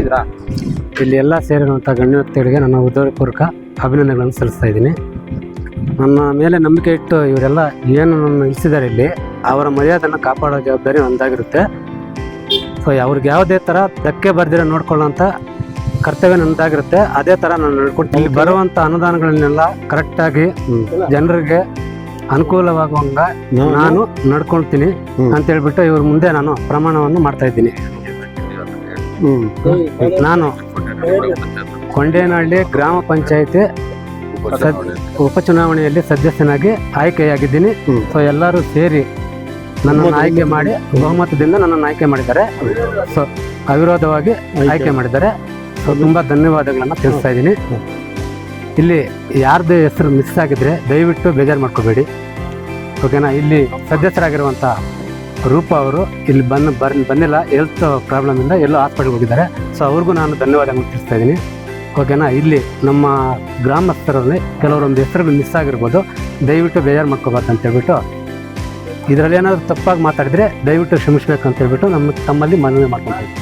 ನೋಡಿದ್ರಾ? ಇಲ್ಲಿ ಎಲ್ಲ ಸೇರಿರುವಂಥ ಗಣ್ಯ ವ್ಯಕ್ತಿಗಳಿಗೆ ನನ್ನ ಉದ್ಯೋಗಪೂರ್ವಕ ಅಭಿನಂದನೆಗಳನ್ನು ಸಲ್ಲಿಸ್ತಾ ಇದ್ದೀನಿ. ನನ್ನ ಮೇಲೆ ನಂಬಿಕೆ ಇಟ್ಟು ಇವರೆಲ್ಲ ಏನು ನನ್ನ ಇಳಿಸಿದ್ದಾರೆ ಇಲ್ಲಿ ಅವರ ಮರ್ಯಾದನ್ನು ಕಾಪಾಡೋ ಜವಾಬ್ದಾರಿ ಒಂದಾಗಿರುತ್ತೆ ಸೊ ಅವ್ರಿಗೆ ಯಾವುದೇ ಥರ ಧಕ್ಕೆ ಬರ್ದಿರ ನೋಡ್ಕೊಳ್ಳೋಂಥ ಕರ್ತವ್ಯ ನಂದಾಗಿರುತ್ತೆ ಅದೇ ಥರ ನಾನು ನಡ್ಕೊಂಡು ಇಲ್ಲಿ ಬರುವಂಥ ಅನುದಾನಗಳನ್ನೆಲ್ಲ ಕರೆಕ್ಟಾಗಿ ಜನರಿಗೆ ಅನುಕೂಲವಾಗುವಂಗ ನಾನು ನಡ್ಕೊಳ್ತೀನಿ ಅಂತ ಹೇಳ್ಬಿಟ್ಟು ಇವ್ರ ಮುಂದೆ ನಾನು ಪ್ರಮಾಣವನ್ನು ಮಾಡ್ತಾ ಇದ್ದೀನಿ. ನಾನು ಕೊಂಡೇನಹಳ್ಳಿ ಗ್ರಾಮ ಪಂಚಾಯತಿ ಉಪಚುನಾವಣೆಯಲ್ಲಿ ಸದಸ್ಯನಾಗಿ ಆಯ್ಕೆಯಾಗಿದ್ದೀನಿ. ಸೊ ಎಲ್ಲರೂ ಸೇರಿ ನನ್ನನ್ನು ಆಯ್ಕೆ ಮಾಡಿ ಬಹುಮತದಿಂದ ನನ್ನನ್ನು ಆಯ್ಕೆ ಮಾಡಿದ್ದಾರೆ. ಸೊ ಅವಿರೋಧವಾಗಿ ಆಯ್ಕೆ. ಮಾಡಿದ್ದಾರೆ. ಸೊ ತುಂಬ ಧನ್ಯವಾದಗಳನ್ನು ತಿಳಿಸ್ತಾ ಇದ್ದೀನಿ. ಇಲ್ಲಿ ಯಾರ್ದು ಹೆಸರು ಮಿಸ್ ಆಗಿದ್ರೆ ದಯವಿಟ್ಟು ಬೇಜಾರು ಮಾಡ್ಕೋಬೇಡಿ. ಓಕೆನಾ ಇಲ್ಲಿ ಸದಸ್ಯರಾಗಿರುವಂಥ ರೂಪ ಅವರು ಇಲ್ಲಿ ಬಂದು ಬರ್, ಬಂದಿಲ್ಲ ಹೆಲ್ತ್ ಪ್ರಾಬ್ಲಮಿಂದ ಎಲ್ಲೋ ಹಾಸ್ಪಿಟ್ಲ್ಗೆ ಹೋಗಿದ್ದಾರೆ. ಸೊ ಅವ್ರಿಗೂ ನಾನು ಧನ್ಯವಾದಗಳನ್ನು ತಿಳಿಸ್ತಾ ಇದ್ದೀನಿ. ಓಕೆನಾ ಇಲ್ಲಿ ನಮ್ಮ ಗ್ರಾಮಸ್ಥರಲ್ಲಿ ಕೆಲವರೊಂದು ಹೆಸರುಗಳು ಮಿಸ್ ಆಗಿರ್ಬೋದು. ದಯವಿಟ್ಟು ಬೇಜಾರು ಮಾಡ್ಕೋಬಾರ್ದು ಅಂತ ಹೇಳ್ಬಿಟ್ಟು, ಇದರಲ್ಲಿ ಏನಾದರೂ ತಪ್ಪಾಗಿ ಮಾತಾಡಿದರೆ ದಯವಿಟ್ಟು ಶ್ರಮಿಸ್ಬೇಕಂತ ಅಂತ ಹೇಳ್ಬಿಟ್ಟು ನಮ್ಮ ತಮ್ಮಲ್ಲಿ ಮನವಿ ಮಾಡ್ಕೊಳ್ತಾ ಇದ್ದೀನಿ.